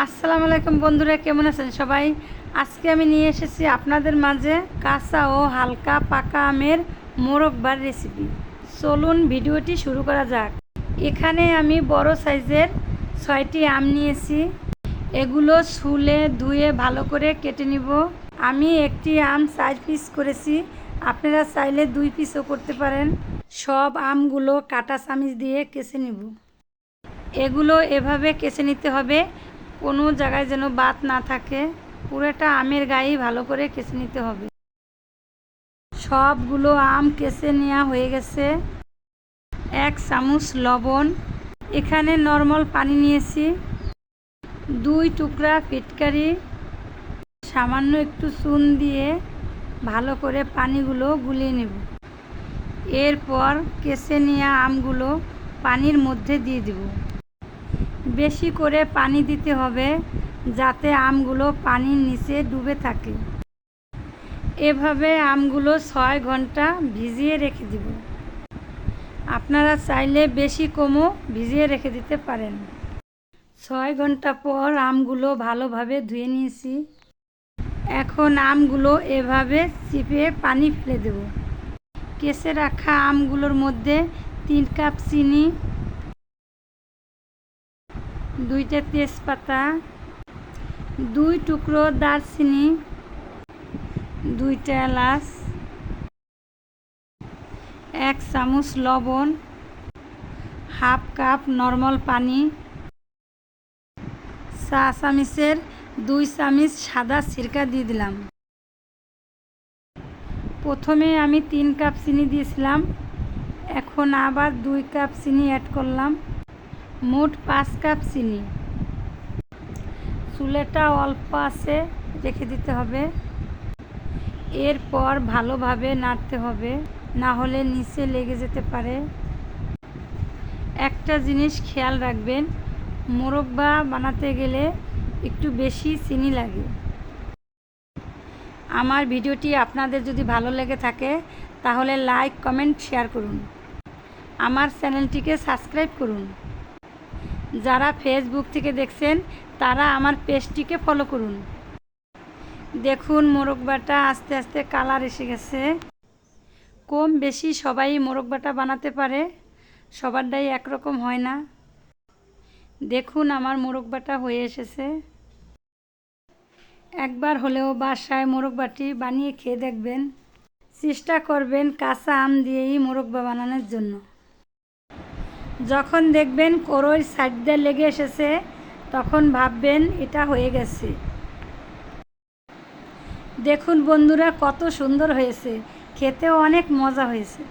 আসসালামু আলাইকুম বন্ধুরা, কেমন আছেন সবাই? আজকে আমি নিয়ে এসেছি আপনাদের মাঝে কাঁচা ও হালকা পাকা আমের মোরব্বার রেসিপি চলুন ভিডিওটি শুরু করা যাক। এখানে আমি বড় সাইজের ছয়টি আম নিয়েছি। এগুলো ছুলে ধুয়ে ভালো করে কেটে নিব। আমি একটি আম চার পিস করেছি। আপনারা চাইলে দুই পিসও করতে পারেন। সব আমগুলো কাটা চামিচ দিয়ে কেচে নেব। এগুলো এভাবে কেচে নিতে হবে কোনো জায়গায় যেন বাত না থাকে, পুরোটা আমের গায়েই ভালো করে কেচে নিতে হবে। সবগুলো আম কেচে নেওয়া হয়ে গেছে। এক চামচ লবণ, এখানে নর্মাল পানি নিয়েছি। দুই টুকরা ফিটকারি, সামান্য একটু চুন দিয়ে ভালো করে পানিগুলো গুলিয়ে নেব। এরপর কেসে নেওয়া আমগুলো পানির মধ্যে দিয়ে দেব। বেশি করে পানি দিতে হবে যাতে আমগুলো পানির নিচে ডুবে থাকে। এভাবে আমগুলো ছয় ঘণ্টা ভিজিয়ে রেখে দিব। আপনারা চাইলে বেশি কমও ভিজিয়ে রেখে দিতে পারেন। ছয় ঘণ্টা পর আমগুলো ভালোভাবে ধুয়ে নিয়েছি। এখন আমগুলো এভাবে চিপে পানি ফেলে দেব। কেসে রাখা আমগুলোর মধ্যে তিন কাপ চিনি দুইটা তেজপাতা, দুই টুকরো দারচিনি, দুইটা এলাচ, এক চামচ লবণ, হাফ কাপ নর্মাল পানি, চা চামিচের দুই চামিচ সাদা সিরকা দিয়ে দিলাম। প্রথমে আমি তিন কাপ চিনি দিয়েছিলাম, এখন আবার দুই কাপ চিনি অ্যাড করলাম। মোট পাঁচ কাপ চিনি। চুলেটা অল্প আছে, রেখে দিতে হবে। এরপর ভালোভাবে নাড়তে হবে, না হলে নিচে লেগে যেতে পারে। একটা জিনিস খেয়াল রাখবেন মোরব্বা বানাতে গেলে একটু বেশি চিনি লাগে। আমার ভিডিওটি আপনাদের যদি ভালো লেগে থাকে, তাহলে লাইক, কমেন্ট, শেয়ার করুন। আমার চ্যানেলটিকে সাবস্ক্রাইব করুন। যারা ফেসবুক থেকে দেখছেন, তারা আমার পেজটিকে ফলো করুন। দেখুন মোরগবাটা আস্তে আস্তে কালার এসে গেছে। কম বেশি সবাই মোরগবাটা বানাতে পারে, সবারটাই একরকম হয় না। দেখুন, আমার মোরগবাটা হয়ে এসেছে। একবার হলেও বাসায় মোরগবাটি বানিয়ে খেয়ে দেখবেন। চেষ্টা করবেন কাঁচা আম দিয়েই মোরগবা বানানোর জন্য। যখন দেখবেন কোরোর সাইড লেগে এসেছে, তখন ভাববেন এটা হয়ে গেছে। দেখুন বন্ধুরা, কত সুন্দর হয়েছে। খেতেও অনেক মজা হয়েছে।